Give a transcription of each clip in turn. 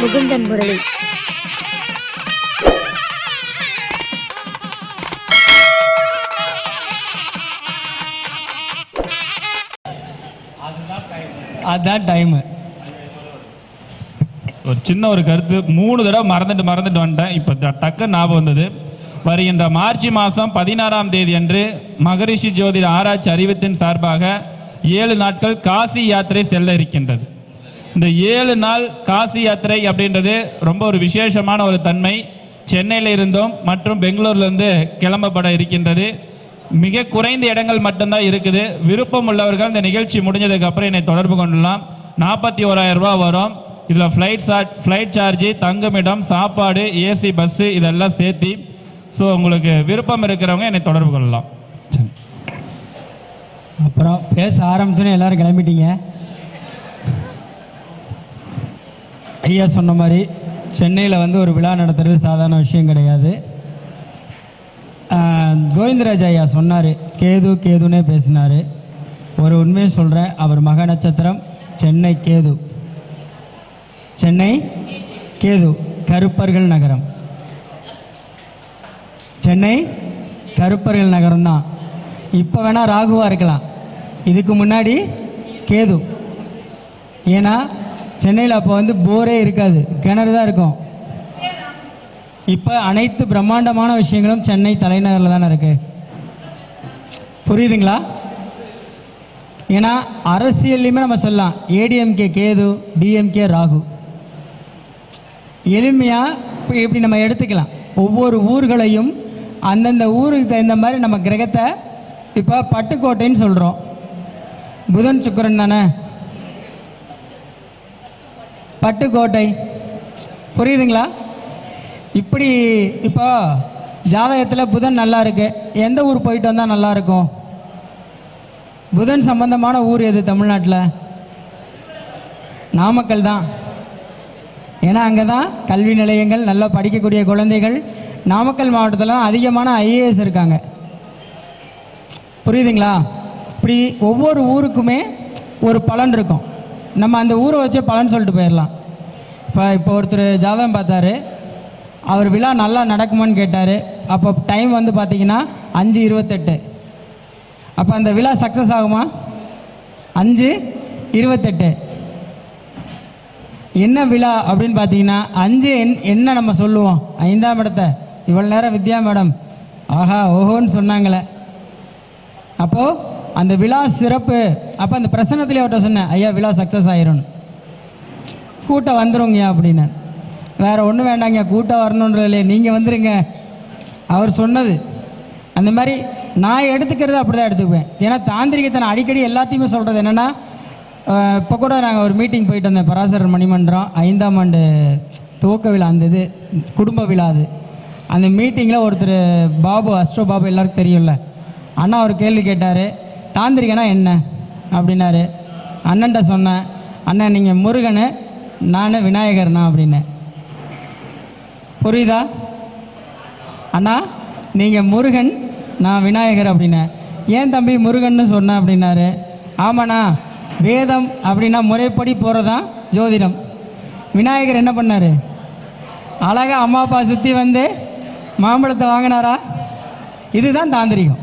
முகுந்தன் முரளி. அதுதான் டைமு ஒரு சின்ன ஒரு கருத்து. மூணு தடவை மறந்துட்டு மறந்துட்டு வந்துட்டேன். இப்போ டக்கு ஞாபகம் வந்தது. வருகின்ற மார்ச் மாதம் பதினாறாம் தேதி அன்று மகரிஷி ஜோதிட ஆராய்ச்சி அறிவித்தின் சார்பாக ஏழு நாட்கள் காசி யாத்திரை செல்ல இருக்கின்றது. இந்த ஏழு நாள் காசி யாத்திரை அப்படின்றது ரொம்ப ஒரு விசேஷமான ஒரு தன்மை. சென்னையில் இருந்தும் மற்றும் பெங்களூர்லேருந்து கிளம்பப்பட இருக்கின்றது. மிக குறைந்த இடங்கள் மட்டும்தான் இருக்குது. விருப்பம் உள்ளவர்கள் இந்த நிகழ்ச்சி முடிஞ்சதுக்கு அப்புறம் என்னை தொடர்பு கொள்ளலாம். நாற்பத்தி ஓராயிரம் ரூபா வரும். இதில் ஃப்ளைட் சார்ஜ் ஃப்ளைட் சார்ஜு தங்குமிடம் சாப்பாடு ஏசி பஸ்ஸு இதெல்லாம் சேர்த்தி. ஸோ உங்களுக்கு விருப்பம் இருக்கிறவங்க என்னை தொடர்பு கொள்ளலாம். அப்புறம் பேச ஆரம்பிச்சோன்னே எல்லோரும் கிளம்பிட்டீங்க. ஐயா சொன்ன மாதிரி சென்னையில் வந்து ஒரு விழா நடத்துறது சாதாரண விஷயம் கிடையாது. கோவிந்தராஜ் ஐயா சொன்னார் கேது கேதுன்னே பேசினார். ஒரு உண்மையை சொல்கிறேன் அவர் மக நட்சத்திரம் சென்னை கேது. சென்னை கேது கருப்பர்கள் நகரம். சென்னை கருப்பர்கள் நகரம் தான். இப்போ வேணால் ராகுவாக இருக்கலாம். இதுக்கு முன்னாடி கேது. ஏன்னா சென்னையில் அப்போ வந்து போரே இருக்காது. கிணறு தான் இருக்கும். இப்போ அனைத்து பிரம்மாண்டமான விஷயங்களும் சென்னை தலைநகரில் தானே இருக்கு. புரியுதுங்களா? ஏன்னா அரசியல்லையுமே நம்ம சொல்லலாம். ஏடிஎம்கே கேது டிஎம்கே ராகு. எளிமையாக இப்போ இப்படி நம்ம எடுத்துக்கலாம். ஒவ்வொரு ஊர்களையும் அந்தந்த ஊருக்கு தகுந்த மாதிரி நம்ம கிரகத்தை இப்போ பட்டுக்கோட்டைன்னு சொல்கிறோம் புதன் சுக்கிரன் தானே? பட்டுக்கோட்டை. புரியுதுங்களா? இப்படி இப்போ ஜாதகத்தில் புதன் நல்லா இருக்கு. எந்த ஊர் போயிட்டு வந்தால் நல்லா இருக்கும்? புதன் சம்பந்தமான ஊர் எது தமிழ்நாட்டில்? நாமக்கல் தான். ஏன்னா அங்கே தான் கல்வி நிலையங்கள் நல்லா படிக்கக்கூடிய குழந்தைகள். நாமக்கல் மாவட்டத்தில் அதிகமான ஐஏஎஸ் இருக்காங்க. புரியுதுங்களா? இப்படி ஒவ்வொரு ஊருக்குமே ஒரு பலன் இருக்கும். நம்ம அந்த ஊரை வச்சே பலன் சொல்லிட்டு போயிடலாம் இப்போ இப்போ ஒருத்தர் ஜாதகம் பார்த்தாரு. அவர் விழா நல்லா நடக்குமான்னு கேட்டார். அப்போ டைம் வந்து பார்த்தீங்கன்னா அஞ்சு இருபத்தெட்டு. அப்போ அந்த விழா சக்ஸஸ் ஆகுமா? அஞ்சு இருபத்தெட்டு. என்ன விழா அப்படின்னு பார்த்தீங்கன்னா அஞ்சு என் என்ன நம்ம சொல்லுவோம்? ஐந்தாம் இடத்த. இவ்வளோ நேரம் வித்யா மேடம். ஆஹா ஓஹோன்னு சொன்னாங்களே. அப்போது அந்த விழா சிறப்பு. அப்போ அந்த பிரசன்னத்திலே அவர்கிட்ட சொன்னேன் ஐயா விழா சக்ஸஸ் ஆயிரும் கூட்டம் வந்துருங்க அப்படின்னு. வேற ஒன்றும் வேண்டாங்க கூட்டம் வரணுன்ற இல்லையே நீங்கள் வந்துடுங்க அவர் சொன்னது. அந்த மாதிரி நான் எடுத்துக்கிறது அப்படி தான் எடுத்துக்குவேன். ஏன்னா தாந்திரிகத்தை நான் அடிக்கடி எல்லாத்தையுமே சொல்கிறது என்னென்னா இப்போ கூட நாங்கள் ஒரு மீட்டிங் போயிட்டு வந்தேன் பராசரர் மணிமன்றம் ஐந்தாம் ஆண்டு துவக்க விழா அந்த இது குடும்ப விழா அது. அந்த மீட்டிங்கில் ஒருத்தர் பாபு அஸ்ட்ரோ பாபு எல்லாருக்கும் தெரியும்ல. அண்ணா ஒரு கேள்வி கேட்டார் தாந்திரிகனா என்ன? அப்படின்னாரு. அண்ணன்ட்ட சொன்னேன் அண்ணன் நீங்கள் முருகனு நான் விநாயகர்னா அப்படின்னேன். புரியுதா? அண்ணா நீங்கள் முருகன் நான் விநாயகர் அப்படின்னேன். ஏன் தம்பி முருகன்னு சொன்னேன் அப்படின்னாரு. ஆமாண்ணா வேதம் அப்படின்னா முறைப்படி போகிறதான் ஜோதிடம். விநாயகர் என்ன பண்ணார்? அழகா அம்மா அப்பா சுற்றி வந்து மாம்பழத்தை வாங்கினாரா? இதுதான் தாந்திரிகம்.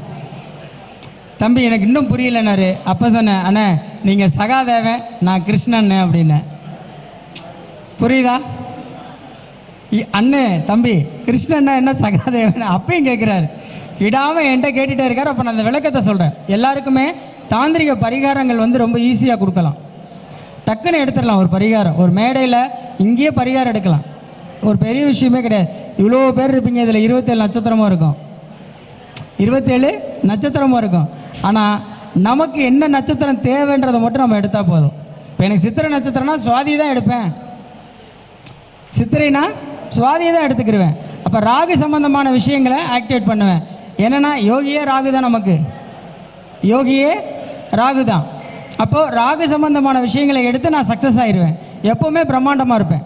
தம்பி எனக்கு இன்னும் புரியலனாரு அப்போ சொன்னேன் அண்ணே நீங்கள் சகாதேவன் நான் கிருஷ்ணன் அப்படின்னேன். புரியுதா? இ- அண்ணே தம்பி கிருஷ்ணன்னா என்ன சகாதேவன் அப்பயும் கேட்குறாரு விடாமல் என்கிட்ட கேட்டுகிட்டே இருக்கார். அப்போ நான் அந்த விளக்கத்தை சொல்கிறேன் எல்லாருக்குமே தாந்திரிக பரிகாரங்கள் வந்து ரொம்ப ஈஸியாக கொடுக்கலாம். டக்குன்னு எடுத்துடலாம் ஒரு பரிகாரம். ஒரு மேடையில் இங்கேயே பரிகாரம் எடுக்கலாம். ஒரு பெரிய விஷயமே கிடையாது. இவ்வளோ பேர் இருப்பீங்க இதில் இருபத்தேழு நட்சத்திரமும் இருக்கும். இருபத்தேழு நட்சத்திரமும் இருக்கும் ஆனால் நமக்கு என்ன நட்சத்திரம் தேவைன்றதை மட்டும் நம்ம எடுத்தால் போதும். இப்போ எனக்கு சித்திரை நட்சத்திரம்னா சுவாதி தான் எடுப்பேன். சித்திரைனா சுவாதியை தான் எடுத்துக்கிடுவேன் அப்போ ராகு சம்பந்தமான விஷயங்களை ஆக்டிவேட் பண்ணுவேன். என்னென்னா யோகியே ராகு தான் நமக்கு. யோகியே ராகு தான். அப்போது ராகு சம்பந்தமான விஷயங்களை எடுத்து நான் சக்ஸஸ் ஆயிடுவேன் எப்போவுமே பிரம்மாண்டமாக இருப்பேன்.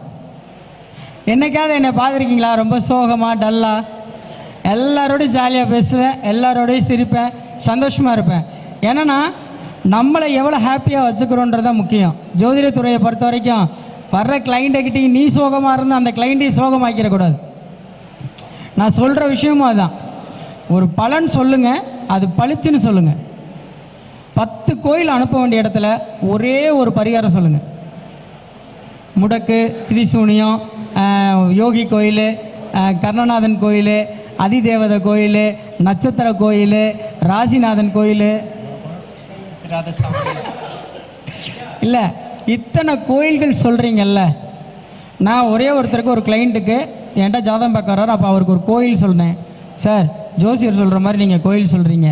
என்னைக்காவது என்னை பார்த்துருக்கீங்களா? ரொம்ப சோகமாக டல்லாக எல்லாரோடையும் ஜாலியாக பேசுவேன் எல்லாரோடையும் சிரிப்பேன் சந்தோஷமாக இருப்பேன். ஏன்னா நம்மளை எவ்வளோ ஹாப்பியாக வச்சுக்கிறோன்றது தான் முக்கியம். ஜோதிடத்துறையை பொறுத்த வரைக்கும் வர்ற கிளைண்ட்டுக்கிட்டே நீ சோகமாக இருந்தால் அந்த கிளைண்ட்டையும் சோகமாக்கிடக்கூடாது. நான் சொல்கிற விஷயமும் அதுதான் ஒரு பலன் சொல்லுங்கள் அது பளிச்சுன்னு சொல்லுங்கள் பத்து கோயில் அனுப்ப வேண்டிய இடத்துல ஒரே ஒரு பரிகாரம் சொல்லுங்கள் முடக்கு திரிசூனியம் யோகி கோயில் கர்ணநாதன் கோயில் அதிதேவதை கோயில் நட்சத்திர கோயில் ராசிநாதன் கோயில். இல்லை இத்தனை கோயில்கள் சொல்கிறீங்கல்ல நான் ஒரே ஒருத்தருக்கு ஒரு கிளைண்ட்டுக்கு என்கிட்ட ஜாதகம் பார்க்க வர்றாரு அப்போ அவருக்கு ஒரு கோயில் சொன்னேன். சார் ஜோசியர் சொல்கிற மாதிரி நீங்கள் கோயில் சொல்கிறீங்க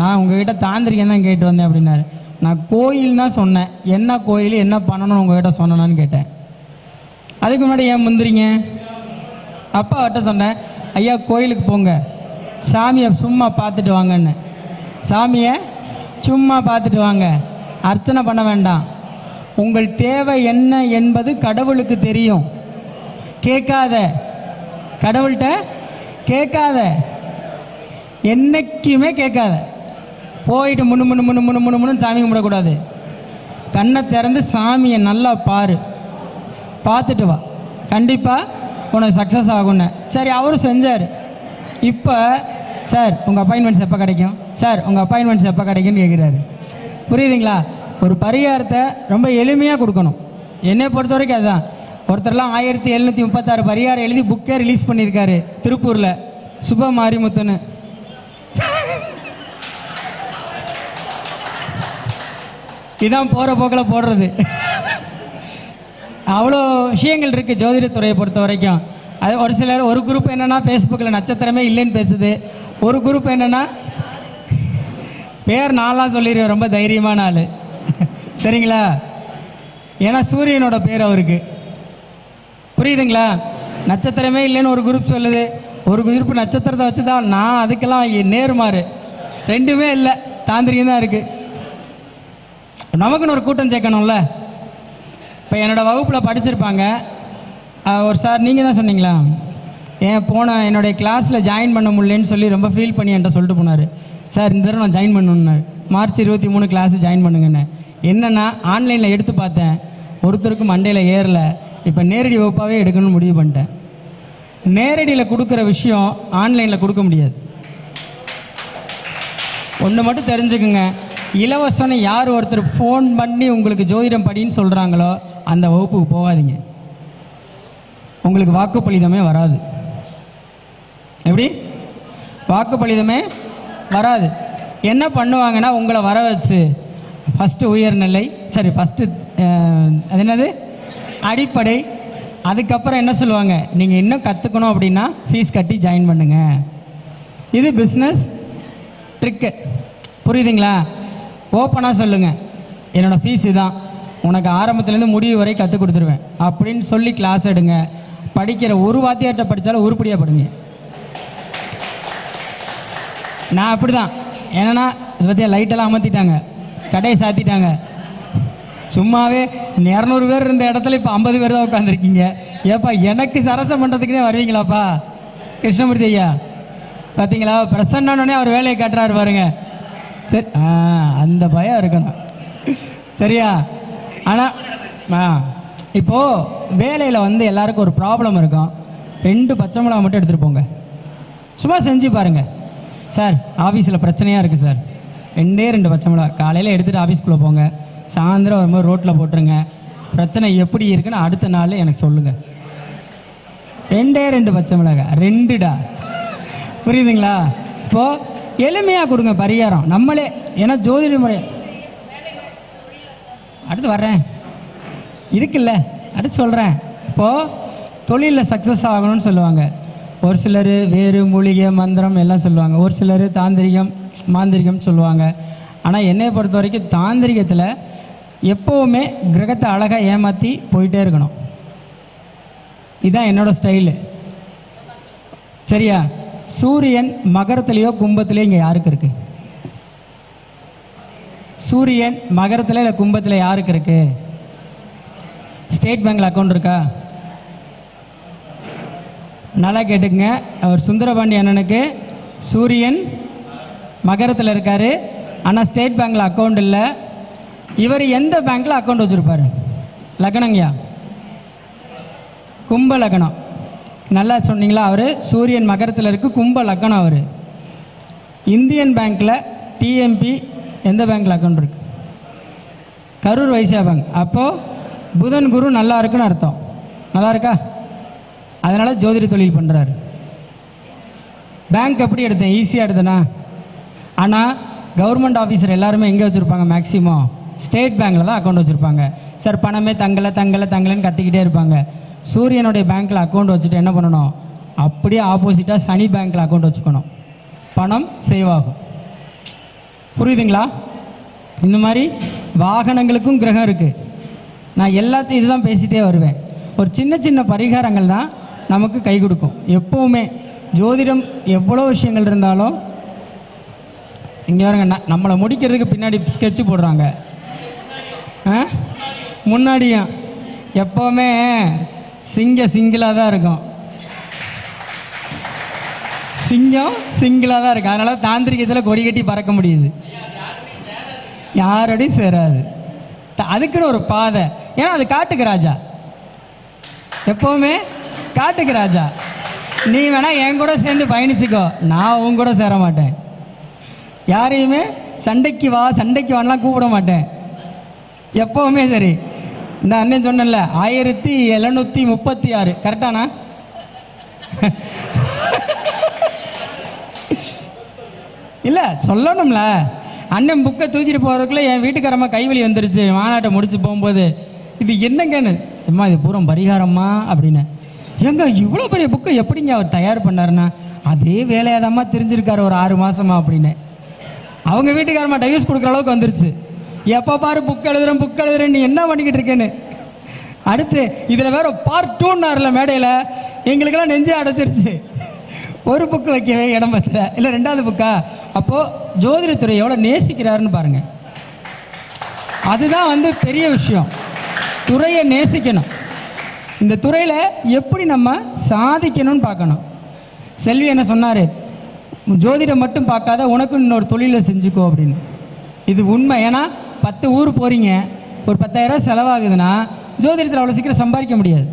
நான் உங்ககிட்ட தாந்திரிகம் தான் கேட்டு வந்தேன் அப்படின்னாரு. நான் கோயில் தான் சொன்னேன். என்ன கோயில் என்ன பண்ணணும்னு உங்ககிட்ட சொன்னேனான்னு கேட்டேன். அதுக்கு முன்னாடி ஏன் முந்திரிங்க? அப்பா அவர்கிட்ட சொன்னேன் ஐயா கோயிலுக்கு போங்க. சாமியை சும்மா பார்த்துட்டு வாங்கன்னு. சாமியை சும்மா பார்த்துட்டு வாங்க. அர்ச்சனை பண்ண வேண்டாம். உங்கள் தேவை என்ன என்பது கடவுளுக்கு தெரியும். கேட்காத. கடவுள்கிட்ட கேட்காத. என்னைக்குமே கேட்காத. போயிட்டு முன்னு முன்னு முன்னு முன்னு முன்னு முன்னு சாமி கும்பிடக்கூடாது. கண்ணை திறந்து சாமியை நல்லா பாரு. பார்த்துட்டு வா. கண்டிப்பாக உனக்கு சக்ஸஸ் ஆகும்னு. சரி அவரும் செஞ்சார். இப்போ சார் உங்கள் அப்பாயின்மெண்ட்ஸ் எப்போ கிடைக்கும்? சார் உங்கள் அப்பாயின்மெண்ட்ஸ் எப்போ கிடைக்கும்னு கேட்குறாரு புரியுதுங்களா? ஒரு பரிகாரத்தை ரொம்ப எளிமையாக கொடுக்கணும். என்னை பொறுத்த வரைக்கும் அதுதான். ஒருத்தர்லாம் ஆயிரத்தி எழுநூற்றி முப்பத்தாறு பரிகாரம் எழுதி புக்கே ரிலீஸ் பண்ணியிருக்காரு திருப்பூரில். சுப மாரிமுத்துன்னு இதான் போகிற போக்கில் போடுறது. அவ்வளோ விஷயங்கள் இருக்குது ஜோதிடத்துறையை பொறுத்த வரைக்கும். அது ஒரு சிலர் ஒரு குரூப் என்னென்னா ஃபேஸ்புக்கில் நட்சத்திரமே இல்லைன்னு பேசுது. ஒரு குரூப் என்னென்னா பேர் நான்லாம் சொல்லிடுவேன் ரொம்ப தைரியமான ஆள். சரிங்களா? ஏன்னா சூரியனோட பேர் அவருக்கு. புரியுதுங்களா? நட்சத்திரமே இல்லைன்னு ஒரு குரூப் சொல்லுது. ஒரு குரூப் நட்சத்திரத்தை வச்சு தான் நான் அதுக்கெல்லாம் நேர்மாறு ரெண்டுமே இல்லை. தாந்திரிகம் தான் இருக்குது நமக்குன்னு ஒரு கூட்டம் சேர்க்கணும்ல? இப்போ என்னோடய வகுப்பில் படிச்சிருப்பாங்க. ஒரு சார் நீங்கள் தான் சொன்னீங்களா? ஏன் போன என்னுடைய கிளாஸில் ஜாயின் பண்ண முடியலன்னு சொல்லி ரொம்ப ஃபீல் பண்ணி என்கிட்ட சொல்லிட்டு போனார். சார் இந்த தடவை நான் ஜாயின் பண்ணணுன்னாரு மார்ச் இருபத்தி மூணு கிளாஸு ஜாயின் பண்ணுங்கண்ணே என்னென்னா ஆன்லைனில் எடுத்து பார்த்தேன். ஒருத்தருக்கும் மண்டையில் ஏறல. இப்போ நேரடி வகுப்பாகவே எடுக்கணும்னு முடிவு பண்ணிட்டேன். நேரடியில் கொடுக்குற விஷயம் ஆன்லைனில் கொடுக்க முடியாது. ஒன்று மட்டும் தெரிஞ்சுக்குங்க. இலவசம்னு யார் ஒருத்தர் ஃபோன் பண்ணி உங்களுக்கு ஜோதிடம் படின்னு சொல்கிறாங்களோ அந்த வகுப்புக்கு போகாதீங்க. உங்களுக்கு வாக்குப்பளிதமே வராது. எப்படி? வாக்குப்பளிதமே வராது. என்ன பண்ணுவாங்கன்னா உங்களை வர வச்சு ஃபஸ்ட்டு உயர்நிலை சரி ஃபஸ்ட்டு அது என்னது? அடிப்படை. அதுக்கப்புறம் என்ன சொல்லுவாங்க? நீங்கள் இன்னும் கற்றுக்கணும் அப்படின்னா ஃபீஸ் கட்டி ஜாயின் பண்ணுங்கள் இது பிஸ்னஸ் ட்ரிக்கு புரியுதுங்களா? ஓப்பனாக சொல்லுங்கள் என்னோடய ஃபீஸ் தான் உனக்கு ஆரம்பத்துலேருந்து முடிவு வரை கற்றுக் கொடுத்துருவேன். அப்படின்னு சொல்லி கிளாஸ் எடுங்க. படிக்கிற ஒரு வாத்தியார்கிட்ட படித்தாலும் உருப்படியாக படுங்க. நான் அப்படி தான் என்னன்னா இது பற்றியா லைட்டெல்லாம் அமர்த்திட்டாங்க. கடையை சாத்திட்டாங்க. சும்மாவே இரநூறு பேர் இருந்த இடத்துல இப்போ ஐம்பது பேர் தான் உட்காந்துருக்கீங்க ஏப்பா எனக்கு சரசம் பண்ணுறதுக்குனே வருவீங்களாப்பா? கிருஷ்ணமூர்த்தி ஐயா. பார்த்தீங்களா பிரசன்னே அவர் வேலையை காட்டுறாரு பாருங்க. சரி ஆ அந்த பயம் இருக்கணும். சரியா? ஆனால் ஆ இப்போது வேலையில் வந்து எல்லாருக்கும் ஒரு ப்ராப்ளம் இருக்கும். ரெண்டு பச்சை மிளகா மட்டும் எடுத்துகிட்டு போங்க. சும்மா செஞ்சு பாருங்கள் சார் ஆஃபீஸில் பிரச்சனையாக இருக்குது சார். ரெண்டே ரெண்டு பச்சை மிளகா காலையில் எடுத்துகிட்டு ஆஃபீஸ்க்குள்ளே போங்க. சாயந்தரம் வரும்போது ரோட்டில் போட்டுருங்க. பிரச்சனை எப்படி இருக்குன்னு அடுத்த நாள் எனக்கு சொல்லுங்கள் ரெண்டே ரெண்டு பச்சை மிளகாய் ரெண்டுடா. புரியுதுங்களா? இப்போது எளிமையாக கொடுங்க பரிகாரம். நம்மளே ஏன்னா ஜோதிட முறை. அடுத்து வர்றேன். இருக்குல்ல அடுத்து சொல்கிறேன் இப்போது தொழிலில் சக்ஸஸ் ஆகணும்னு சொல்லுவாங்க. ஒரு சிலர் வேறு மூலிகை மந்திரம் எல்லாம் சொல்லுவாங்க. ஒரு சிலர் தாந்திரிகம் மாந்திரிகம் சொல்லுவாங்க. ஆனால் என்னை பொறுத்த வரைக்கும் தாந்திரிகத்தில் எப்போவுமே கிரகத்தை அழகாக ஏமாற்றி போயிட்டே இருக்கணும். இதுதான் என்னோடய ஸ்டைலு சரியா? சூரியன் மகரத்துலேயோ கும்பத்துலேயோ இங்கே யாருக்கு இருக்கு? சூரியன் மகரத்தில் இல்லை கும்பத்தில் யாருக்கு இருக்கு? ஸ்டேட் பேங்கில் அக்கௌண்ட் இருக்கா? நல்லா கேட்டுக்குங்க. அவர் சுந்தரபாண்டி அண்ணனுக்கு சூரியன் மகரத்தில் இருக்கார். ஆனால் ஸ்டேட் பேங்கில் அக்கௌண்ட் இல்லை. இவர் எந்த பேங்க்கில் அக்கௌண்ட் வச்சுருப்பாரு? லக்னங்கய்யா கும்ப லக்னம் நல்லா சொன்னீங்களா அவர்? சூரியன் மகரத்தில் இருக்கு கும்ப லக்னம் அவர். இந்தியன் பேங்க்கில் டிஎம்பி எந்த பேங்க்கில் அக்கௌண்ட் இருக்கு? கரூர் வைசியா பேங்க். அப்போது புதன் குரு நல்லா இருக்குன்னு அர்த்தம். நல்லா இருக்கா? அதனால் ஜோதிட தொழில் பண்ணுறாரு பேங்க் எப்படி எடுத்தேன்? ஈஸியாக எடுத்தேனா? ஆனால் கவர்மெண்ட் ஆஃபீஸர் எல்லாருமே எங்கே வச்சுருப்பாங்க? மேக்ஸிமம் ஸ்டேட் பேங்க்கில் தான் அக்கௌண்ட் வச்சுருப்பாங்க. சார் பணமே தங்கலை தங்கலை தங்கலைன்னு கத்திக்கிட்டே இருப்பாங்க. சூரியனுடைய பேங்க்கில் அக்கௌண்ட் வச்சுட்டு என்ன பண்ணணும்? அப்படியே ஆப்போசிட்டாக சனி பேங்க்கில் அக்கௌண்ட் வச்சுக்கணும். பணம் சேவ் ஆகும். புரியுதுங்களா? இந்த மாதிரி வாகனங்களுக்கும் கிரகம் இருக்குது நான் எல்லாத்தையும் இதுதான் பேசிகிட்டே வருவேன். ஒரு சின்ன சின்ன பரிகாரங்கள் தான் நமக்கு கை கொடுக்கும். எப்போவுமே ஜோதிடம் எவ்வளோ விஷயங்கள் இருந்தாலும் இங்கே வருங்க நம்மளை முடிக்கிறதுக்கு பின்னாடி ஸ்கெட்சு போடுறாங்க. ஆ? முன்னாடியும் எப்போவுமே சிங்க சிங்கிளாக தான் இருக்கும். சிங்கம் சிங்கிளாக தான் இருக்கும். அதனால் தாந்திரிகத்தில் கொடி கட்டி பறக்க முடியுது. யாரோடையும் சேராது. த- அதுக்குன்னு ஒரு பாதை. ஏன்னா அது காட்டுக்கு ராஜா. எப்போவுமே காட்டுக்கு ராஜா. நீ வேணா என் கூட சேர்ந்து பயணிச்சுக்கோ. நான் உன் கூட சேர மாட்டேன். யாரையுமே சண்டைக்கு வா சண்டைக்கு வான்லாம் கூப்பிட மாட்டேன். எப்போவுமே சரி. இந்த அண்ணன் சொன்னேன்ல ஆயிரத்தி எழுநூற்றி முப்பத்தி ஆறு. கரெக்டாண்ணா இல்லை சொல்லணும்ல. அண்ணன் புக்கை தூக்கிட்டு போகிறதுக்குள்ள என் வீட்டுக்காரம்மா கைவலி வந்துருச்சு. மாநாட்டை முடிச்சு போகும்போது இது என்னங்கன்னு? அம்மா இது பூரம் பரிகாரம்மா அப்படின்னு. ஏங்க இவ்வளோ பெரிய புக்கை எப்படிங்க அவர் தயார் பண்ணாருன்னா? அதே வேலையாதாம்மா தெரிஞ்சிருக்காரு ஒரு ஆறு மாசமா அப்படின்னு. அவங்க வீட்டுக்காரம்மா டைவர்ஸ் கொடுக்குற அளவுக்கு வந்துருச்சு. எப்போ பாரு புக் எழுதுறேன் புக் எழுதுறேன் நீ என்ன பண்ணிக்கிட்டு இருக்கேன்னு? அடுத்து இதில் வேற பார்ட் டூன்னாருல மேடையில் எங்களுக்கெல்லாம் நெஞ்சு அடைச்சிருச்சு. ஒரு புக்கு வைக்கவே இடம் பத்தல. இல்லை ரெண்டாவது புக்கா அப்போது ஜோதிடத்துறை எவ்வளோ நேசிக்கிறாருன்னு பாருங்கள் அதுதான் வந்து பெரிய விஷயம். துறையை நேசிக்கணும். இந்த துறையில் எப்படி நம்ம சாதிக்கணும்னு பார்க்கணும். செல்வி என்ன சொன்னார்? ஜோதிடம் மட்டும் பார்க்காத உனக்கு இன்னொரு தொழிலை செஞ்சுக்கோ அப்படின்னு. இது உண்மை. ஏன்னா பத்து ஊர் போகிறீங்க ஒரு பத்தாயிரரூவா செலவாகுதுன்னா ஜோதிடத்தில் அவ்வளோ சீக்கிரம் சம்பாதிக்க முடியாது.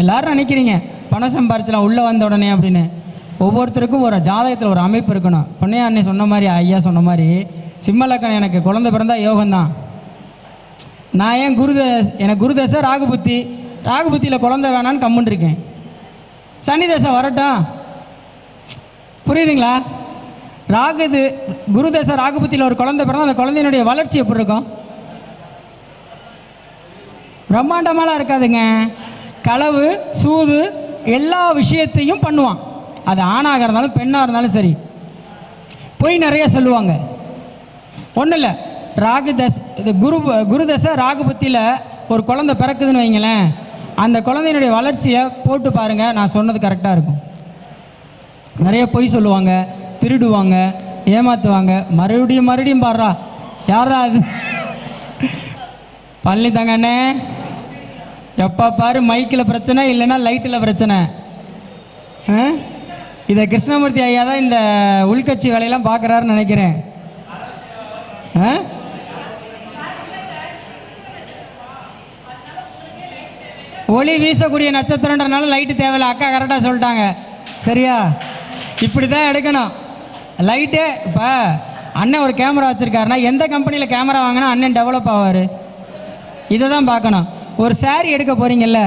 எல்லாரும் நினைக்கிறீங்க பணம் சம்பாரிச்சலாம் உள்ளே வந்த உடனே அப்படின்னு. ஒவ்வொருத்தருக்கும் ஒரு ஜாதகத்தில் ஒரு அமைப்பு இருக்கணும். பொன்னையா அன்னை சொன்ன மாதிரி ஐயா சொன்ன மாதிரி சிம்மலக்கணம் எனக்கு குழந்தை பிறந்தா யோகம்தான். நான் ஏன் குருத எனக்கு குருதசை ராகுபுத்தி ராகுபுத்தியில் குழந்தை வேணான்னு கம்முன்னு இருக்கேன். சனி தசை வரட்டும். புரியுதுங்களா? ராகுது குருதசை ராகுபத்தியில் ஒரு குழந்தை பிறந்தா அந்த குழந்தையினுடைய வளர்ச்சி எப்படி இருக்கும்? பிரம்மாண்டமாலாம் இருக்காதுங்க. களவு சூது எல்லா விஷயத்தையும் பண்ணுவான். அது ஆணாக இருந்தாலும் பெண்ணாக இருந்தாலும் சரி. பொய் நிறைய சொல்லுவாங்க. ஒன்றும் இல்லை. ராகு தஸ் இது குரு குரு தசை ராகுபத்தியில் ஒரு குழந்தை பிறக்குதுன்னு வைங்களேன். அந்த குழந்தையினுடைய வளர்ச்சியை போட்டு பாருங்கள் நான் சொன்னது கரெக்டாக இருக்கும். நிறைய பொய் சொல்லுவாங்க. திருடுவாங்க ஏமாத்துவாங்க. மறுபடியும் மறுபடியும் பாடுறா. யாரா அது? பழனி தாங்கண்ணே எப்போ பாரு மைக்கில் பிரச்சனை இல்லைன்னா லைட்டில் பிரச்சனை. ஆ? இதை கிருஷ்ணமூர்த்தி ஐயா தான் இந்த உள்கட்சி வேலையெல்லாம் பார்க்குறாருன்னு நினைக்கிறேன். ஆ? ஒளி வீசக்கூடிய நட்சத்திரன்றனால லைட்டு தேவையில்ல. அக்கா கரெக்டாக சொல்லிட்டாங்க. சரியா? இப்படி தான் எடுக்கணும். லைட்டே இப்போ அண்ணன் ஒரு கேமரா வச்சுருக்காருன்னா எந்த கம்பெனியில் கேமரா வாங்கினா அண்ணன் டெவலப் ஆவார்? இதை தான் பார்க்கணும். ஒரு saree எடுக்க போகிறீங்கல்ல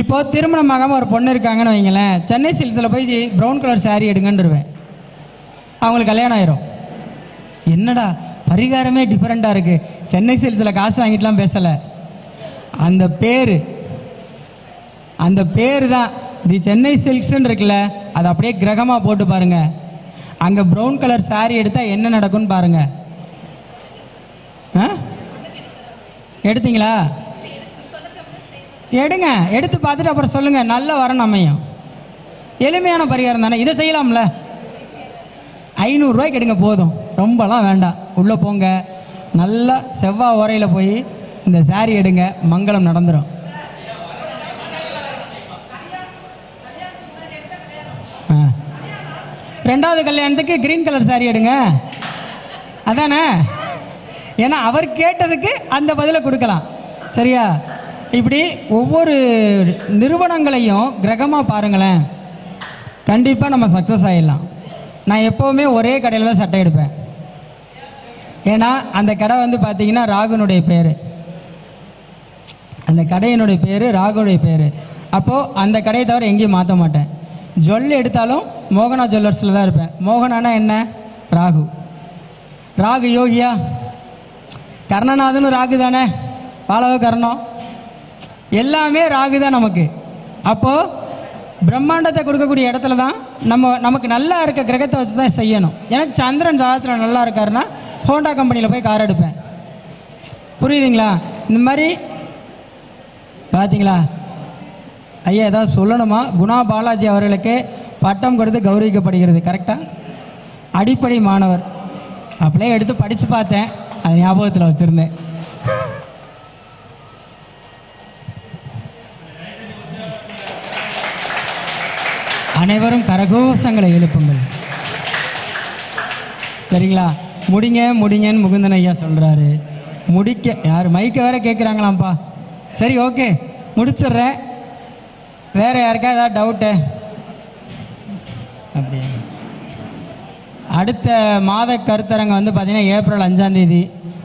இப்போ திருமணம் ஆகாமல் ஒரு பொண்ணு இருக்காங்கன்னு வைங்களேன் சென்னை சில்ஸில் போய் ப்ரௌன் கலர் saree எடுங்கன்றுவேன். அவங்களுக்கு கல்யாணம் ஆயிரும். என்னடா பரிகாரமே டிஃப்ரெண்ட்டாக இருக்குது சென்னை சில்க்ஸில் காசு வாங்கிட்டுலாம் பேசலை. அந்த பேர் அந்த பேர் தான் தி சென்னை சில்க்ஸ்ன்னு இருக்குல்ல அதை அப்படியே கிரகமாக போட்டு பாருங்கள் அங்கே ப்ரௌன் கலர் சாரி எடுத்தால் என்ன நடக்கும்னு பாருங்க. ஆ? எடுத்தீங்களா? எடுங்க. எடுத்து பார்த்துட்டு அப்புறம் சொல்லுங்க. நல்ல வரணும் அமையும். எளிமையான பரிகாரம் தானே. இதை செய்யலாம்ல? ஐநூறுரூவாய்க்கு எடுங்க போதும். ரொம்பலாம் வேண்டாம். உள்ளே போங்க. நல்லா செவ்வாய் உரையில் போய் இந்த சாரி எடுங்க. மங்களம் நடந்துடும் ஆ ரெண்டாவது கல்யாணத்துக்கு கிரீன் கலர் சாரி எடுங்க. அதானே? ஏன்னா அவர் கேட்டதுக்கு அந்த பதிலை கொடுக்கலாம். சரியா? இப்படி ஒவ்வொரு நிறுவனங்களையும் கிரகமாக பாருங்களேன். கண்டிப்பாக நம்ம சக்ஸஸ் ஆகிடலாம் நான் எப்போவுமே ஒரே கடையில் தான் சட்டை எடுப்பேன். ஏன்னா அந்த கடை வந்து பார்த்தீங்கன்னா ராகுனுடைய பேர். அந்த கடையினுடைய பேர் ராகுனுடைய பேர். அப்போது அந்த கடையை தவிர எங்கேயும் மாற்ற மாட்டேன். ஜுவல் எடுத்தாலும் மோகனா ஜுவல்லர்ஸில் தான் இருப்பேன். மோகனானா என்ன? ராகு. ராகு யோகியா? கர்ணநாதனும் ராகு தானே? பாலவ கர்ணம். எல்லாமே ராகு தான் நமக்கு. அப்போது பிரம்மாண்டத்தை கொடுக்கக்கூடிய இடத்துல தான் நம்ம நமக்கு நல்லா இருக்க கிரகத்தை வச்சு தான் செய்யணும். எனக்கு சந்திரன் ஜாதத்தில் நல்லா இருக்காருன்னா ஹோண்டா கம்பெனியில் போய் கார் எடுப்பேன். புரியுதுங்களா? இந்த மாதிரி பார்த்தீங்களா ஐயா ஏதாவது சொல்லணுமா? குணா பாலாஜி அவர்களுக்கு பட்டம் கொடுத்து கௌரவிக்கப்படுகிறது கரெக்டாக அடிப்படை மாணவர். அப்படியே எடுத்து படித்து பார்த்தேன். அது ஞாபகத்தில் வச்சுருந்தேன். அனைவரும் கரகோஷங்களை எழுப்புங்கள். சரிங்களா? முடிங்க முடிங்கன்னு முகுந்தன் ஐயா சொல்கிறாரு முடிக்க யார் மைக்கை வேற கேட்குறாங்களாம்ப்பா சரி ஓகே முடிச்சிடுறேன். வேற யாருக்கா ஏதாவது டவுட்டு அப்படியா? அடுத்த மாத கருத்தரங்க வந்து பார்த்தீங்கன்னா ஏப்ரல் அஞ்சாந்தேதி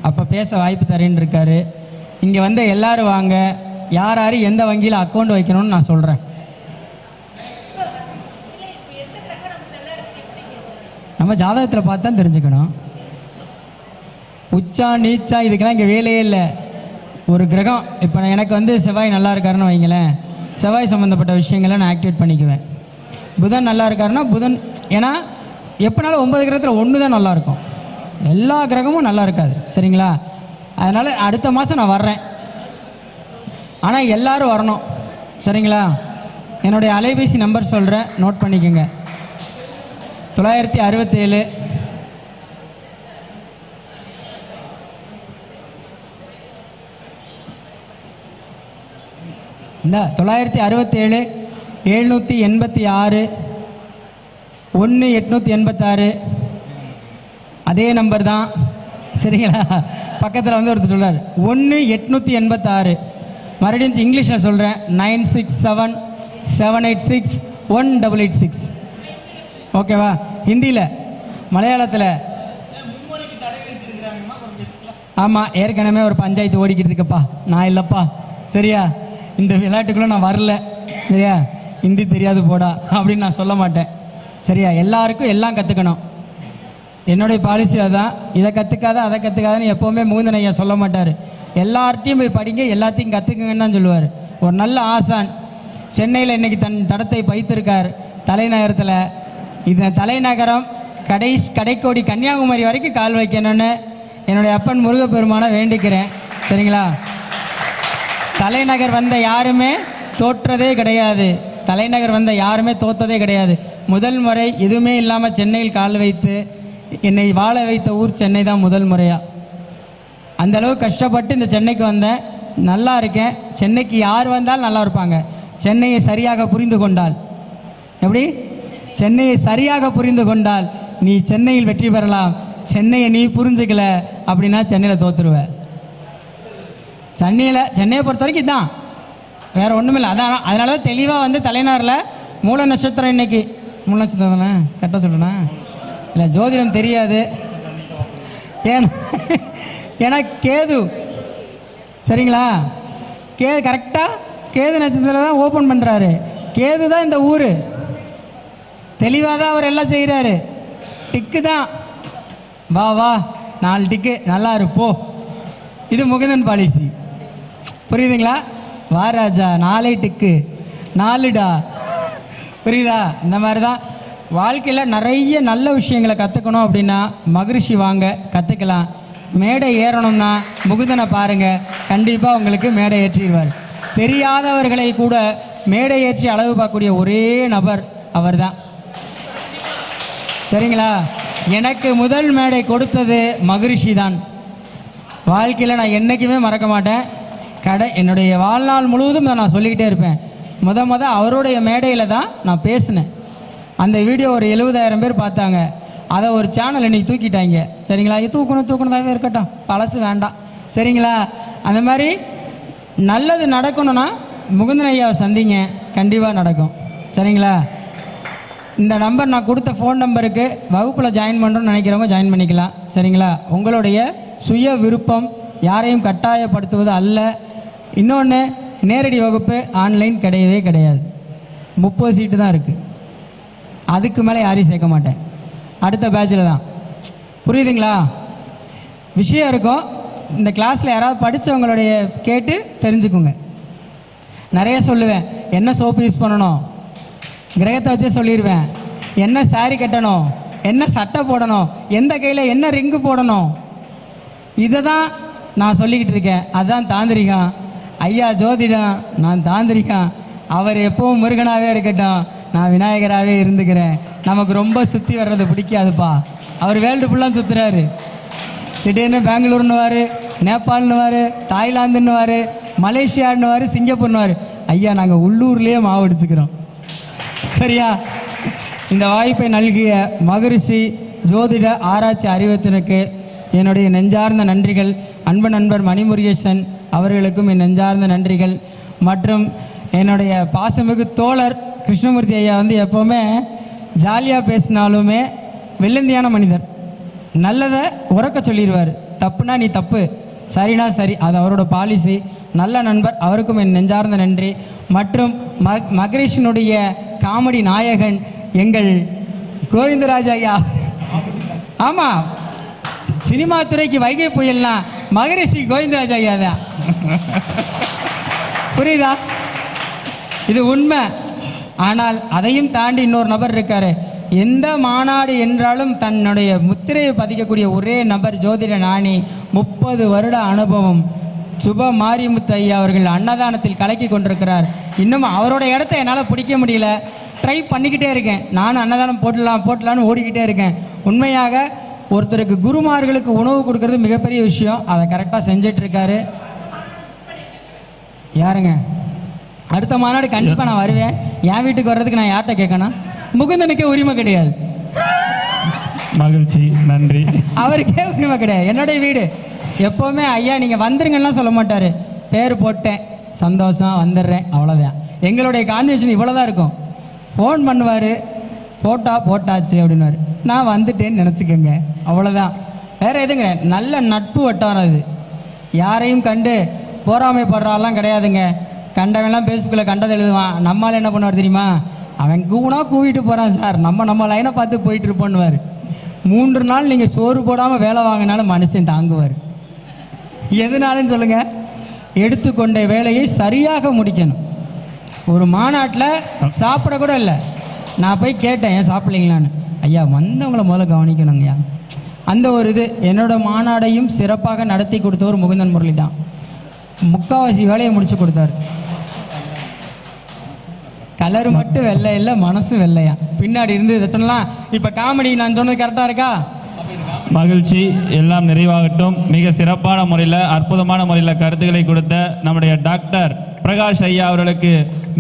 அப்போ பேச வாய்ப்பு தரேன்னு இருக்காரு. இங்கே வந்து எல்லோரும் வாங்க. யார் யார் எந்த வங்கியில் அக்கௌண்ட் வைக்கணும்னு நான் சொல்கிறேன் நம்ம ஜாதகத்தில் பார்த்து தான் தெரிஞ்சுக்கணும். உச்சா நீச்சா இதுக்கெல்லாம் இங்கே வேலையே இல்லை. ஒரு கிரகம். இப்போ எனக்கு வந்து செவ்வாய் நல்லா இருக்காருன்னு வைங்களேன். செவ்வாய் சம்மந்தப்பட்ட விஷயங்களை நான் ஆக்டிவேட் பண்ணிக்குவேன். புதன் நல்லா இருக்காருன்னா புதன் ஏன்னா எப்போனாலும் ஒன்பது கிரகத்தில் ஒன்று தான் நல்லாயிருக்கும் எல்லா கிரகமும் நல்லா இருக்காது சரிங்களா? அதனால் அடுத்த மாதம் நான் வர்றேன். ஆனால் எல்லோரும் வரணும் சரிங்களா? என்னுடைய அலைபேசி நம்பர் சொல்கிறேன் நோட் பண்ணிக்கோங்க. தொள்ளாயிரத்தி அறுபத்தேழு இந்த தொள்ளாயிரத்தி அறுபத்தேழு எழுநூற்றி எண்பத்தி ஆறு ஒன்று எட்நூற்றி எண்பத்தாறு. அதே நம்பர் தான். சரிங்களா? பக்கத்தில் வந்து ஒருத்தர் சொல்கிறார் ஒன்று எட்நூற்றி எண்பத்தாறு. மறுபடியும் இங்கிலீஷில் சொல்கிறேன் nine six seven seven eight six one double eight six. ஓகேவா? ஹிந்தியில் மலையாளத்தில். ஆமாம் ஏற்கனவே ஒரு பஞ்சாயத்து ஓடிக்கிட்டு இருக்குப்பா. நான் இல்லைப்பா. சரியா? இந்த விளையாட்டுக்குள்ளே நான் வரல. சரியா? ஹிந்தி தெரியாது போடா அப்படின்னு நான் சொல்ல மாட்டேன். சரியா? எல்லாருக்கும் எல்லாம் கற்றுக்கணும் என்னுடைய பாலிசி அதான். இதை கற்றுக்காத அதை கற்றுக்காதன்னு எப்போவுமே முகுந்தன் ஐயா சொல்ல மாட்டார். எல்லார்ட்டையும் போய் படிங்க எல்லாத்தையும் கற்றுக்குங்கன்னு தான் சொல்லுவார். ஒரு நல்ல ஆசான். சென்னையில் இன்னைக்கு தன் தடத்தை பைத்திருக்கார் தலைநகரத்தில். இந்த தலைநகரம் கடை கடைக்கோடி கன்னியாகுமரி வரைக்கும் கால் வைக்கணும்னு என்னுடைய அப்பன் முருகப்பெருமானை வேண்டிக்கிறேன். சரிங்களா? தலைநகர் வந்த யாருமே தோற்றதே கிடையாது. தலைநகர் வந்த யாருமே தோத்ததே கிடையாது. முதல் முறை எதுவுமே இல்லாமல் சென்னையில் கால் வைத்து என்னை வாழ வைத்த ஊர் சென்னை தான் முதல் முறையாக அந்த அளவு கஷ்டப்பட்டு இந்த சென்னைக்கு வந்தேன் நல்லா இருக்கேன். சென்னைக்கு யார் வந்தாலும் நல்லா இருப்பாங்க. சென்னையை சரியாக புரிந்து கொண்டால். எப்படி? சென்னையை சரியாக புரிந்து கொண்டால் நீ சென்னையில் வெற்றி பெறலாம். சென்னையை நீ புரிஞ்சுக்கல அப்படின்னா சென்னையில் தோத்துருவ. சென்னையில் சென்னையை பொறுத்த வரைக்கும் இதான். வேற ஒன்றும் இல்லை அதான் அதனால தான் தெளிவாக வந்து தலைநகரில் மூல நட்சத்திரம் இன்னைக்கு. மூல நட்சத்திரம் தானே? கரெக்டாக சொல்கிறேன்னா இல்லை ஜோதிடம் தெரியாது. ஏன்னா ஏன்னா கேது. சரிங்களா? கேது கரெக்டாக கேது நட்சத்திரத்தில் தான் ஓப்பன் பண்ணுறாரு கேது தான் இந்த ஊர். தெளிவாக தான் அவர் எல்லாம் செய்கிறாரு டிக்கு தான். வா வா. நாலு டிக்கு. நல்லா இருப்போ இது முகுந்தன் பாலிசி புரியுதுங்களா? வா ராஜா நாளை டிக்கு. நாலுடா புரியுதா? இந்த மாதிரி தான் வாழ்க்கையில் நிறைய நல்ல விஷயங்களை கற்றுக்கணும் அப்படின்னா மகிழ்ச்சி வாங்க கற்றுக்கலாம் மேடை ஏறணும்னா முகுந்தனை பாருங்கள் கண்டிப்பாக உங்களுக்கு மேடை ஏற்றிடுவார். தெரியாதவர்களை கூட மேடை ஏற்றி அளவு பார்க்கக்கூடிய ஒரே நபர் அவர் தான் சரிங்களா? எனக்கு முதல் மேடை கொடுத்தது மகிழ்ச்சி தான் வாழ்க்கையில் நான் என்றைக்குமே மறக்க மாட்டேன். கடை என்னுடைய வாழ்நாள் முழுவதும் நான் சொல்லிக்கிட்டே இருப்பேன். முத முத அவருடைய மேடையில் தான் நான் பேசினேன். அந்த வீடியோ ஒரு எழுபதாயிரம் பேர் பார்த்தாங்க. அதை ஒரு சேனல் இன்றைக்கி தூக்கிட்டாங்க. சரிங்களா? இது தூக்கணும் தூக்கணுதாகவே இருக்கட்டும். பழசு வேண்டாம். சரிங்களா? அந்த மாதிரி நல்லது நடக்கணும்னா முகுந்தன் ஐயாவை சந்திங்க. கண்டிப்பாக நடக்கும். சரிங்களா? இந்த நம்பர் நான் கொடுத்த ஃபோன் நம்பருக்கு வகுப்பில் ஜாயின் பண்ணுறோன்னு நினைக்கிறவங்க ஜாயின் பண்ணிக்கலாம். சரிங்களா? உங்களுடைய சுய விருப்பம் யாரையும் கட்டாயப்படுத்துவது அல்ல. இன்னொன்று நேரடி வகுப்பு ஆன்லைன் கிடையவே கிடையாது. முப்பது சீட்டு தான் இருக்குது அதுக்கு மேலே யாரையும் சேர்க்க மாட்டேன். அடுத்த பேட்சில் தான். புரியுதுங்களா? விஷயம் இருக்கும். இந்த கிளாஸில் யாராவது படித்தவங்களுடைய கேட்டு தெரிஞ்சுக்குங்க. நிறைய சொல்லுவேன். என்ன சோப்பு யூஸ் பண்ணணும்? கிரகத்தை வச்சே சொல்லிடுவேன் என்ன சாரி கட்டணும்? என்ன சட்டை போடணும்? எந்த கையில் என்ன ரிங்கு போடணும்? இதை தான் நான் சொல்லிக்கிட்டு இருக்கேன். அதுதான் தாந்திரிகம். ஐயா ஜோதிடம் நான் தாந்திரிக்கான் அவர் எப்பவும் முருகனாகவே இருக்கட்டும். நான் விநாயகராகவே இருந்துக்கிறேன். நமக்கு ரொம்ப சுற்றி வர்றது பிடிக்காதுப்பா. அவர் வேர்ல்டு ஃபுல்லாக சுற்றுறாரு திடீர்னு பெங்களூர்னுவார் நேபாள்னுவார் தாய்லாந்துன்னுவார் மலேசியான்னுவார் சிங்கப்பூர்னுவார். ஐயா நாங்கள் உள்ளூர்லேயே மாவடிச்சுக்கிறோம் சரியா? இந்த வாய்ப்பை நல்கிய மகரிஷி ஜோதிட ஆராய்ச்சி அறிவத்தினுக்கு என்னுடைய நெஞ்சார்ந்த நன்றிகள். அன்பு நண்பர் மணிமுருகேசன் அவர்களுக்கும் என் நெஞ்சார்ந்த நன்றிகள். மற்றும் என்னுடைய பாசமிகு தோழர் கிருஷ்ணமூர்த்தி ஐயா வந்து எப்போவுமே ஜாலியாக பேசினாலுமே வெள்ளந்தியான மனிதர். நல்லதை உறக்க சொல்லிடுவார் தப்புனா நீ தப்பு. சரினா சரி. அது அவரோட பாலிசி நல்ல நண்பர். அவருக்கும் என் நெஞ்சார்ந்த நன்றி. மற்றும் ம மகரேஷனுடைய காமெடி நாயகன் எங்கள் கோவிந்தராஜ் ஐயா. ஆமாம் சினிமா துறைக்கு வைகை புயல்னா மகரிஷி கோவிந்தராஜ் ஐயா தான். புரியுதா? இது உண்மை. ஆனால் அதையும் தாண்டி இன்னொரு நபர் இருக்காரு. எந்த மாநாடு என்றாலும் தன்னுடைய முத்திரையை பதிக்கக்கூடிய ஒரே நபர் ஜோதிட நாணி முப்பது வருட அனுபவம். சுப மாரிமுத்து ஐயா அவர்கள் அன்னதானத்தில் கலக்கி கொண்டிருக்கிறார். இன்னும் அவரோட இடத்த என்னால் பிடிக்க முடியல. ட்ரை பண்ணிக்கிட்டே இருக்கேன். நானும் அன்னதானம் போடலாம் போட்டலான்னு ஓடிக்கிட்டே இருக்கேன். உண்மையாக ஒருத்தருக்கு குருமார்களுக்கு உணவு கொடுக்கறது மிகப்பெரிய விஷயம். அதை கரெக்டாக செஞ்சிட்டு இருக்காரு யாருங்க? அடுத்த மாநாடு கண்டிப்பாக நான் வருவேன். என் வீட்டுக்கு வர்றதுக்கு நான் யார்கிட்ட கேட்கணும்? முகுந்தனுக்கே உரிமை கிடையாது. மகிழ்ச்சி நன்றி. அவருக்கே உரிமை கிடையாது. என்னுடைய வீடு. எப்போவுமே ஐயா நீங்கள் வந்துருங்கலாம் சொல்ல மாட்டார். பேர் போட்டேன். சந்தோஷம் வந்துடுறேன். அவ்வளோதான் எங்களுடைய கான்வென்ஷன் இவ்வளோ தான் இருக்கும். ஃபோன் பண்ணுவார். போட்டா போட்டாச்சு அப்படின்னாரு. நான் வந்துட்டேன்னு நினச்சிக்கோங்க. அவ்வளோதான் வேறு எதுங்க? நல்ல நட்பு வட்டாரம் அது. யாரையும் கண்டு போராமைப்படுறாலாம் கிடையாதுங்க. கண்டவன்லாம் ஃபேஸ்புக்கில் கண்டதை எழுதுவான். நம்மளால் என்ன பண்ணுவார் தெரியுமா? அவன் கூனா கூவிட்டு போகிறான் சார். நம்ம நம்ம லைனை பார்த்து போயிட்டு இருப்போன்னுவார். மூன்று நாள் நீங்கள் சோறு போடாமல் வேலை வாங்கினாலும் மனுஷன் தாங்குவார். எதுனாலும் சொல்லுங்க. எடுத்துக்கொண்ட வேலையை சரியாக முடிக்கணும். ஒரு மாநாட்டில் சாப்பிட கூட இல்லை. நான் போய் கேட்டேன் ஏன் சாப்பிட்லீங்களான்னு. ஐயா வந்தவங்களை முதல்ல கவனிக்கணுங்கய்யா. அந்த ஒரு இது என்னோட மாநாடையும் சிறப்பாக நடத்தி கொடுத்தவர் முகுந்தன் முரளி தான். முக்காவாசி வேலையை முடிச்சு கொடுத்தாரு. கலர் மட்டும் வெள்ளை இல்லை மனசும் வெள்ளையா. பின்னாடி இருந்து இதை சொல்லலாம் இப்போ காமெடி நான் சொன்னது கரெக்டாக இருக்கா? மகிழ்ச்சி எல்லாம் நிறைவாகட்டும். மிக சிறப்பான முறையில் அற்புதமான முறையில் கருத்துக்களை கொடுத்த நம்முடைய டாக்டர் பிரகாஷ் ஐயா அவர்களுக்கு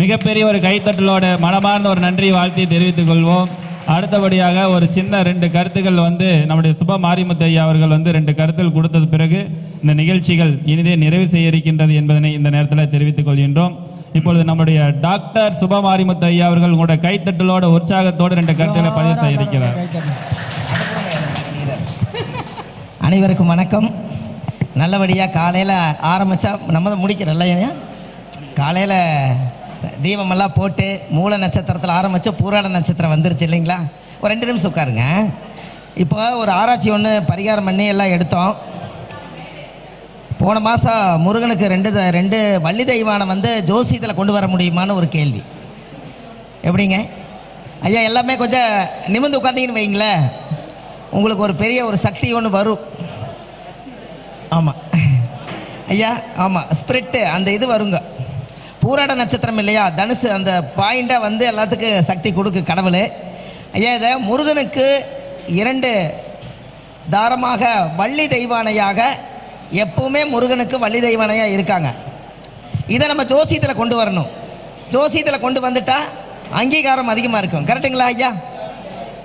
மிகப்பெரிய ஒரு கைத்தட்டலோட மனமார்ந்த ஒரு நன்றி வாழ்த்தி தெரிவித்துக் கொள்வோம். அடுத்தபடியாக ஒரு சின்ன ரெண்டு கருத்துக்கள் வந்து நம்முடைய சுப மாரிமுத்து ஐயா அவர்கள் வந்து ரெண்டு கருத்துகள் கொடுத்தது பிறகு இந்த நிகழ்ச்சிகள் இனிதே நிறைவு செய்ய இருக்கின்றது என்பதனை இந்த நேரத்தில் தெரிவித்துக் கொள்கின்றோம். இப்பொழுது நம்முடைய டாக்டர் சுப மாரிமுத்து ஐயா அவர்கள் உங்களுடைய கைத்தட்டலோட உற்சாகத்தோடு ரெண்டு கருத்துக்களை பதிவு செய்ய இருக்கிறார் அனைவருக்கும் வணக்கம். நல்லபடியாக காலையில் ஆரம்பித்தா நம்ம தான் முடிக்கிறோம் ஏன் காலையில் தீபமெல்லாம் போட்டு மூல நட்சத்திரத்தில் ஆரம்பித்து பூராட நட்சத்திரம் வந்துருச்சு இல்லைங்களா? ஒரு ரெண்டு நிமிஷம் உட்காருங்க. இப்போ ஒரு ஆராய்ச்சி ஒன்று பரிகாரம் பண்ணி எல்லாம் எடுத்தோம். போன மாதம் முருகனுக்கு ரெண்டு த- ரெண்டு வள்ளி தெய்வானம் வந்து ஜோசியத்தில் கொண்டு வர முடியுமான்னு ஒரு கேள்வி. எப்படிங்க? ஐயா எல்லாமே கொஞ்சம் நிமிர்ந்து உட்காந்திங்கன்னு வைங்களேன். உங்களுக்கு ஒரு பெரிய ஒரு சக்தி ஒன்று வரும். ஆமாம் ஐயா ஆமாம் ஸ்பிரிட்டு அந்த இது வருங்க. பூராட நட்சத்திரம் இல்லையா? தனுசு அந்த பாயிண்டாக வந்து எல்லாத்துக்கும் சக்தி கொடுக்கு கடவுள். ஐயா இதை முருகனுக்கு இரண்டு தாரமாக வள்ளி தெய்வானையாக எப்பவுமே முருகனுக்கு வள்ளி தெய்வானையாக இருக்காங்க. இதை நம்ம ஜோசியத்தில் கொண்டு வரணும். ஜோசியத்தில் கொண்டு வந்துட்டா அங்கீகாரம் அதிகமாக இருக்கும். கரெக்டுங்களா ஐயா?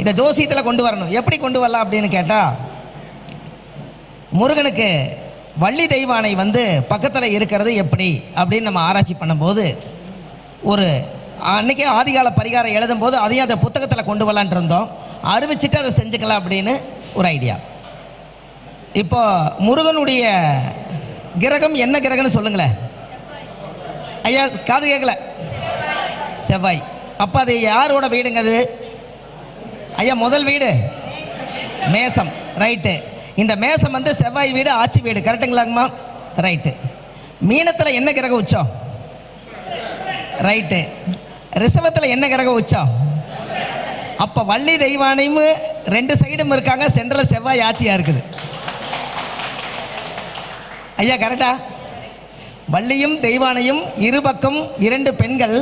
இதை ஜோசியத்தில் கொண்டு வரணும். எப்படி கொண்டு வரலாம் அப்படின்னு கேட்டால் முருகனுக்கு வள்ளி தெய்வானை வந்து பக்கத்தில் இருக்கிறது எப்படி அப்படின்னு நம்ம ஆராய்ச்சி பண்ணும்போது ஒரு அன்னைக்கே ஆதிகால பரிகாரம் எழுதும்போது அதையும் அந்த புத்தகத்தில் கொண்டு வரலான்ட்டு இருந்தோம். அறிவிச்சிட்டு அதை செஞ்சுக்கலாம் அப்படின்னு ஒரு ஐடியா. இப்போ முருகனுடைய கிரகம் என்ன கிரகம்னு சொல்லுங்களேன். ஐயா காது கேட்கல. செவ்வாய். அப்போ அது யாரோட வீடுங்க அது? ஐயா முதல் வீடு? மேசம். ரைட்டு இந்த மேசம் வந்து செவ்வாய் வீடு ஆட்சி வீடு. கரெக்டுங்களாங்கம்மா ரைட்டு மீனத்தில் என்ன கிரக உச்சம்? ரைட்டு ரிசவத்தில் என்ன கிரக உச்சம்? அப்போ வள்ளி தெய்வானையும் ரெண்டு சைடும் இருக்காங்க. சென்ட்ரல் செவ்வாய் ஆட்சியாக இருக்குது. ஐயா கரெக்டா வள்ளியும் தெய்வானையும் இருபக்கம் இரண்டு பெண்கள்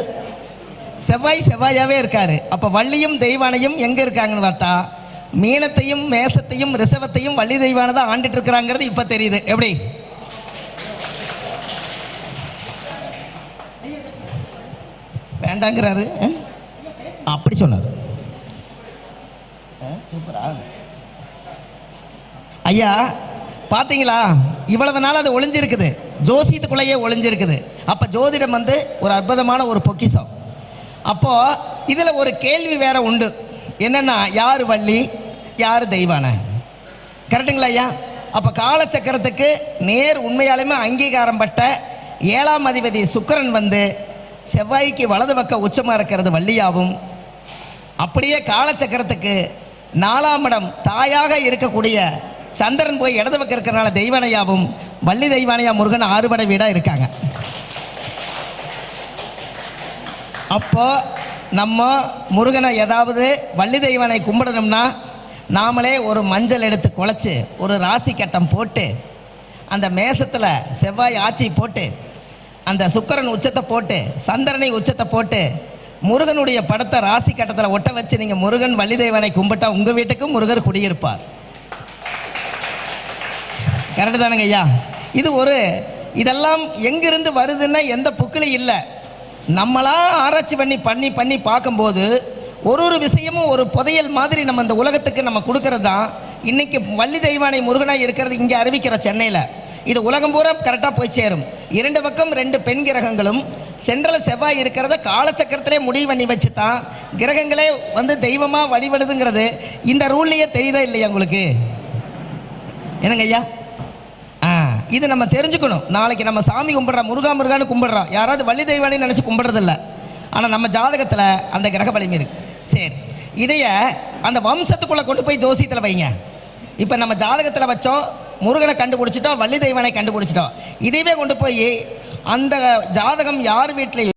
செவ்வாய் செவ்வாயாகவே இருக்காரு. அப்போ வள்ளியும் தெய்வானையும் எங்கே இருக்காங்கன்னு பார்த்தா மீனத்தையும் மேசத்தையும் ரிசவத்தையும் வள்ளி தெய்வானை ஆண்டுட்டு இருக்கிறாங்கிறது இப்ப தெரியுது. எப்படி? வேண்டாங்கிறாரு அப்படி சொன்னார். சூப்பரா? ஐயா பாத்தீங்களா? இவ்வளவு நாள் அது ஒளிஞ்சிருக்குது. ஜோசியத்துக்குள்ளேயே ஒளிஞ்சிருக்குது. அப்ப ஜோதிடம் வந்து ஒரு அற்புதமான ஒரு பொக்கிஷம். அப்போ இதுல ஒரு கேள்வி வேற உண்டு. என்னன்னா யார் வள்ளி? யார் தெய்வான? கரெக்டுங்களா ஐயா? அப்ப காலச்சக்கரத்துக்கு நேர் உண்மையாலுமே அங்கீகாரம் பட்ட ஏழாம் அதிபதி சுக்கரன் வந்து செவ்வாய்க்கு வலது பக்க உச்சமாக இருக்கிறது வள்ளியாவும். அப்படியே காலச்சக்கரத்துக்கு நாலாம் இடம் தாயாக இருக்கக்கூடிய சந்திரன் போய் இடது பக்கம் இருக்கிறனால தெய்வானையாவும் வள்ளி தெய்வானையா முருகன் ஆறுபடை வீடாக இருக்காங்க. அப்போ நம்ம முருகனை ஏதாவது வள்ளி தெய்வனை கும்பிடணும்னா நாமளே ஒரு மஞ்சள் எடுத்து குழச்சி ஒரு ராசி கட்டம் போட்டு அந்த மேசத்தில் செவ்வாய் ஆட்சி போட்டு அந்த சுக்கரன் உச்சத்தை போட்டு சந்திரனை உச்சத்தை போட்டு முருகனுடைய படத்தை ராசி கட்டத்தில் ஒட்ட வச்சு நீங்கள் முருகன் வள்ளி கும்பிட்டா உங்கள் வீட்டுக்கும் முருகர் குடியிருப்பார். கரெக்டு தானுங்க ஐயா? இது ஒரு இதெல்லாம் எங்கிருந்து வருதுன்னா எந்த புக்கிலும் இல்லை. நம்மளா ஆராய்ச்சி பண்ணி பண்ணி பண்ணி பார்க்கும்போது ஒரு ஒரு விஷயமும் ஒரு புதையல் மாதிரி நம்ம இந்த உலகத்துக்கு நம்ம கொடுக்கறது தான் இன்னைக்கு வள்ளி தெய்வானை முருகனாக இருக்கிறது இங்கே அறிவிக்கிற சென்னையில். இது உலகம் பூரா கரெக்டாக போய் சேரும். இரண்டு பக்கம் ரெண்டு பெண் கிரகங்களும் சென்ட்ரல் செவ்வாய் இருக்கிறத காலச்சக்கரத்திலே முடிவு பண்ணி வச்சு தான் கிரகங்களே வந்து தெய்வமாக வழிபடுதுங்கிறது. இந்த ரூல்லையே தெரியுதா இல்லையா உங்களுக்கு? என்னங்க ஐயா? இது நம்ம தெரிஞ்சுக்கணும். நாளைக்கு நம்ம சாமி கும்பிட்றோம் முருகா முருகான்னு கும்பிட்றோம் யாராவது வள்ளி தெய்வானி நினச்சி கும்பிட்றதில்ல. ஆனால் நம்ம ஜாதகத்தில் அந்த கிரக வலிமை இருக்குது சரி. இதைய அந்த வம்சத்துக்குள்ளே கொண்டு போய் ஜோசியத்தில் வைங்க. இப்போ நம்ம ஜாதகத்தில் வச்சோம் முருகனை கண்டுபிடிச்சிட்டோம் வள்ளி தெய்வானை கண்டுபிடிச்சிட்டோம். இதையவே கொண்டு போய் அந்த ஜாதகம் யார் வீட்டிலையும்